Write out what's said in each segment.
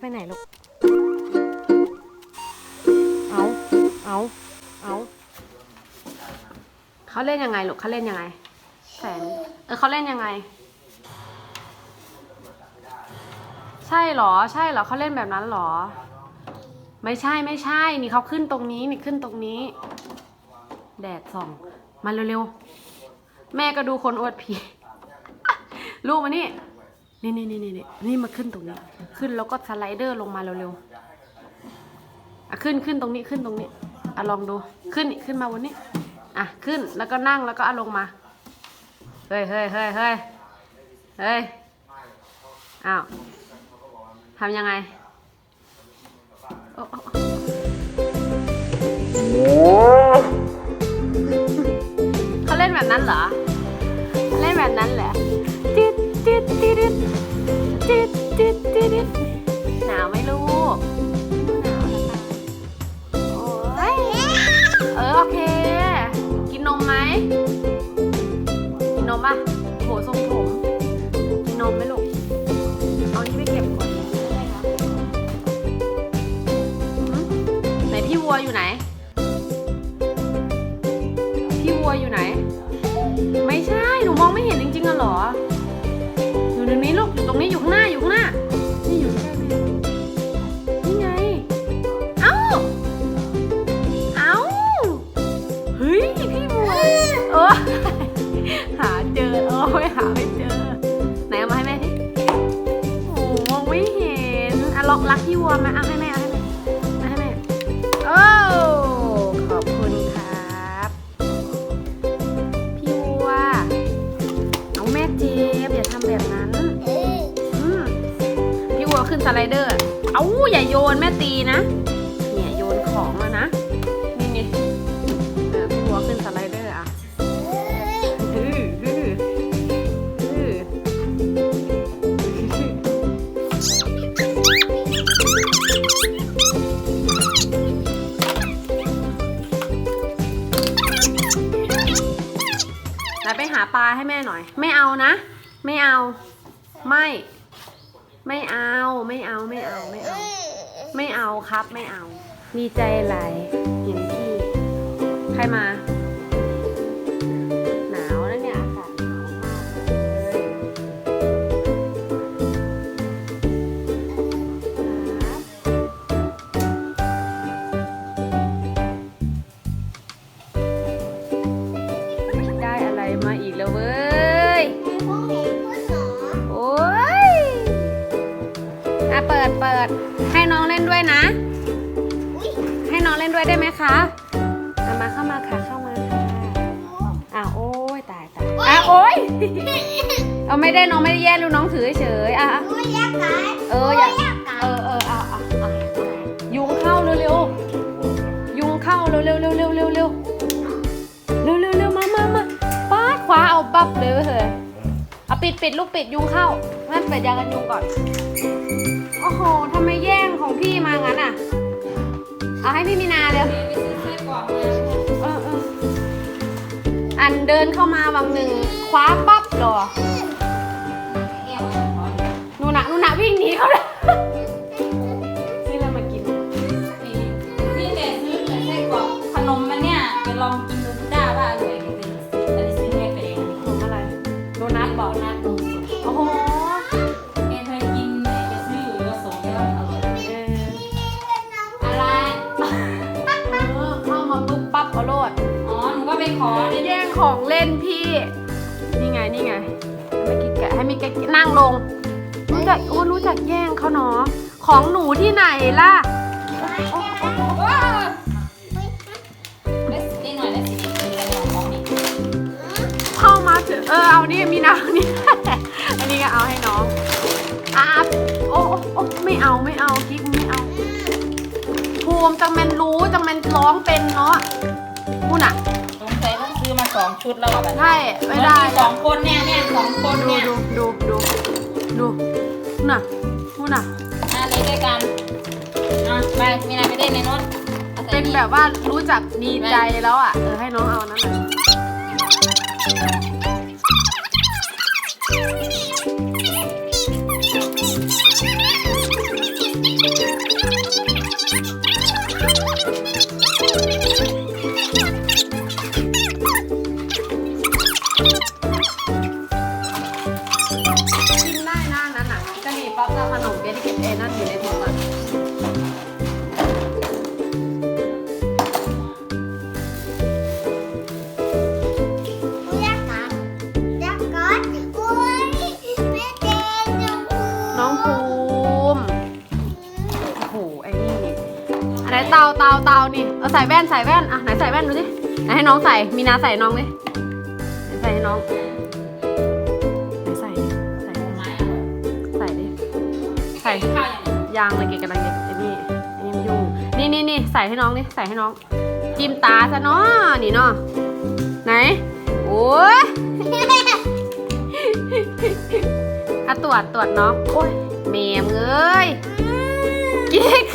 ไปไหนลูก เอา เอา เอา เขาเล่นยังไงลูกเขาเล่นยังไง แสน เออเขาเล่นยังไง ใช่เหรอ ใช่เหรอเขาเล่นแบบนั้นเหรอ ไม่ใช่ไม่ใช่ นี่เขาขึ้นตรงนี้นี่ขึ้นตรงนี้ แดดส่อง มาเร็วๆ แม่ก็ดูคนอวดผี ลูกมานี่ นี่นี่นี่นี่นี่นี่มาขึ้นตรงนี้ ขึ้นแล้วก็สไลเดอร์ลงมาเร็วๆอะขึ้นขึ้นตรงนี้ขึ้นตรงนี้อะลองดูขึ้นนี่ขึ้นมาบนนี้ อะขึ้นแล้วก็นั่งแล้วก็เอาลงมาเฮ้ยเฮ้ยเฮ้ยเฮ้ยเฮ้ยอ้าวทำยังไงโอ้โอ้โอ้เขาเล่นแบบนั้นเหรอ เล่นแบบนั้นเหรอ ดิดิหนาวไหมลูกหนาวนะคะโอ้ยเออโอเค กินนมไหม กินนมป่ะโหทรงผม กินนมไหมลูก เอานี่ไปเก็บก่อนไหนพี่วัวอยู่ไหน ไม่หาไม่เจอ ไหนเอามาให้แม่ดิโอ้มองไม่เห็นอะล็อกรักพี่วัวมาเอาให้แม่เอาให้แม่เอาให้แม่ โอ้ ขอบคุณครับ พี่วัวเอาแม่เจ็บอย่าทำแบบนั้น อืมพี่วัวขึ้นสไลเดอร์ เอ้าอย่าโยนแม่ตีนะ เนี่ยโยนของแล้าให้แม่หน่อย ไม่เอานะ ไม่เอา ไม่ ไม่เอา ไม่เอา ไม่เอา ไม่เอา ไม่เอาครับ ไม่เอา มีใจไหล อ้ย โอ้ยอะเปิดเปิด ให้น้องเล่นด้วยนะ ให้น้องเล่นด้วยได้ไหมคะเอามาเข้ามาค่ะเข้ามาค่ะอ้าวโอ้ยตายตายอะโอ้ย เอาไม่ได้น้องไม่ได้แย่ลูกน้องถือเฉยอะ ดปิดลูกปิดยุงเข้าแม่เปิดยากันยุงก่อน โอ้โหทำไมแย่งของพี่มางั้นอะ เอาให้พี่มีนาเร็วเออเอออันเดินเข้ามาวังหนึ่งคว้าปั๊บหรอหนูหนะหนูหนะวิ่งหนีเขาเลยนี่เรามากินนี่แต่ซื้อแต่ไส้กรอกขนมมันเนี่ยไปลองกิน ลง รู้จักอู้รู้จักแย่งเขาเนาะของหนูที่ไหนล่ะว้าวได้สิหน่อยได้สิอะไรของนี่เข้ามาเถอะเออเอานี่มีน้ำนี่อันนี้ก็เอาให้น้องอะโอ้โอ้โอ้ไม่เอาไม่เอากิ๊กไม่เอาภูมิจังแมนรู้จังแมนร้องเป็นเนาะพูดน่ะสงสัยต้ องซื้อมาสองชุดแล้วอะแบบใช่ไม่ได้สองคนเนี่ยเนี่ยสองคนดูเนี่ยดูดูดูดูน่ะพูดน่ะมาเลยด้วยกันอะไปมีอะไรไปเล่นในรถอาใส่เป็นแบบว่ารู้จักดีใจแล้วอะเออให้น้องเอานั่นแหละกิ ไหนเตาเตาเตานี่เอาใส่แว่นใส่แว่นอะไหนใส่แว่นดูสิไหนให้น้องใส่มีนาใส่น้องไหนใส่ให้น้องไหนใส่ใส่ใส่ดิใส่ข้าวอย่างนี้ยางเลยเกดกำลังจะไอ้นี่ไอ้นี่มันยุ่งนี่นี่นี่ใส่ให้น้องนี่ใส่ให้น้องจิ้มตาซะเนาะนี่เนาะไหนโอ้ยอะตรวจตรวจน้องโอ้ยเมมเอ้ยกิ๊ก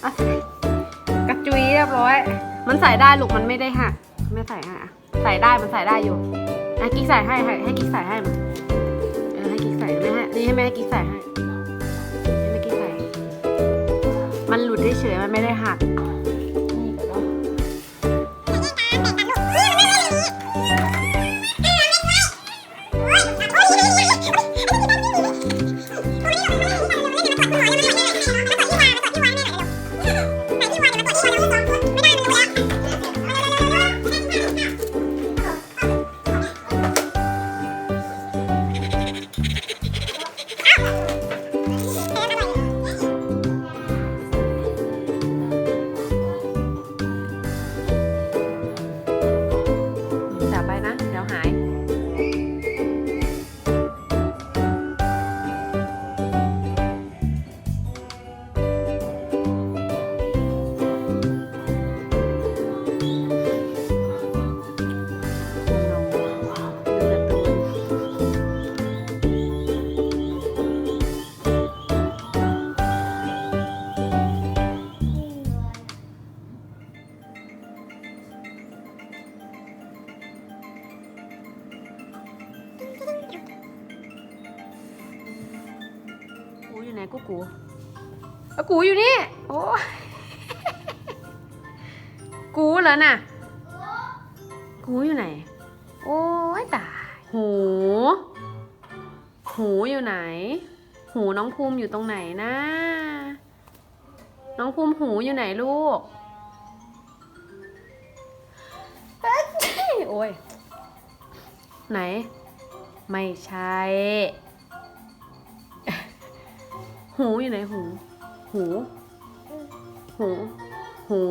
เอาใส่ก รีเรียบร้อย มันใส่ได้ลูกมันไม่ได้หักไม่ใส่ให้อะใส่ได้มันใส่ได้อยู่อะกิ๊กใส่ให้ให้ให้กิ๊กใส่ให้มาเออให้กิ๊กใส่ไม่ให้นี่ให้แม่กิ๊กใส่ให้ให้แม่กิ๊กใส่ มันหลุดเฉยมันไม่ได้หัก อากูอยู่นี่ โอ้กูเหรอน่ะ กูอยู่ไหน โอ้ยตายหู หูอยู่ไหน หูน้องภูมิอยู่ตรงไหนนะ น้องภูมิหูอยู่ไหนลูก โอ้ย ไหน ไม่ใช่ หูอยู่ไหนหู หู หู หู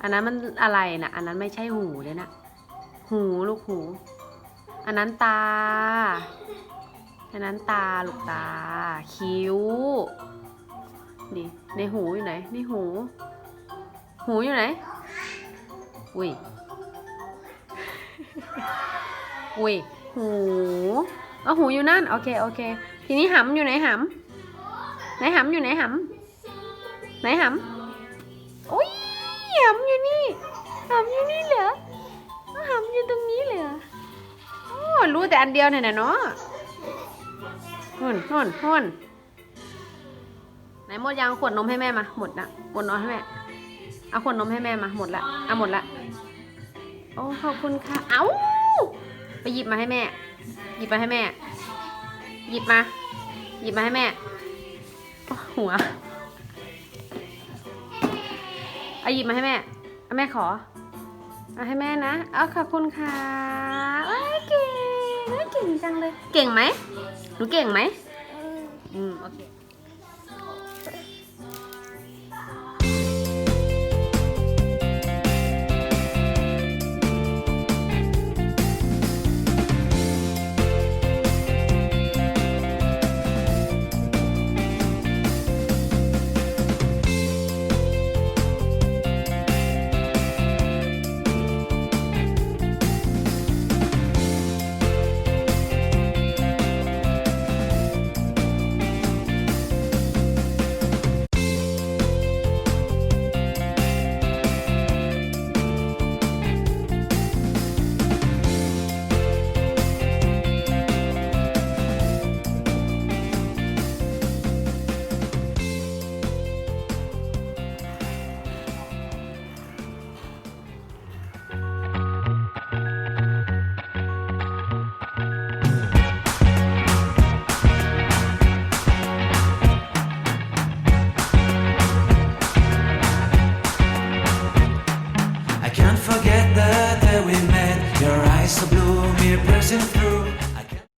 อันนั้นมันอะไรนะอันนั้นไม่ใช่หูเลยนะหูลูกหู อันนั้นตา อันนั้นตาลูกตา คิ้ว นี่ในหูอยู่ไหนในหู หูอยู่ไหน อุ้ย อุ้ย หูเอหูอยู่นั่น โอเค โอเค ทีนี้หำอยู่ไหนหำ ไหนหำอยู่ไหนหำไหนหำอุ้ยหำอยู่นี่หำอยู่นี่เหรอหำอยู่ตรงนี้เหรอโอ้รู้แต่อันเดียวเนี่ยนะเนาะหุ่นหุ่นหุ่นไหนหมดยังขวดนมให้แม่มาหมดนะหมดนมให้แม่เอาขวดนมให้แม่มาหมดละเอาหมดละโอ้ขอบคุณค่ะ เอาไปหยิบมาให้แม่ หยิบมาให้แม่ หยิบมา หยิบมาให้แม่ หัวเอาหยิบมาให้แม่เอาแม่ขอเอาให้แม่นะ เอาขอบคุณค่ะเอ้ยเก่งเอ้ยเก่งจังเลย เก่งไหมหนูเก่งไหมอืมโอเค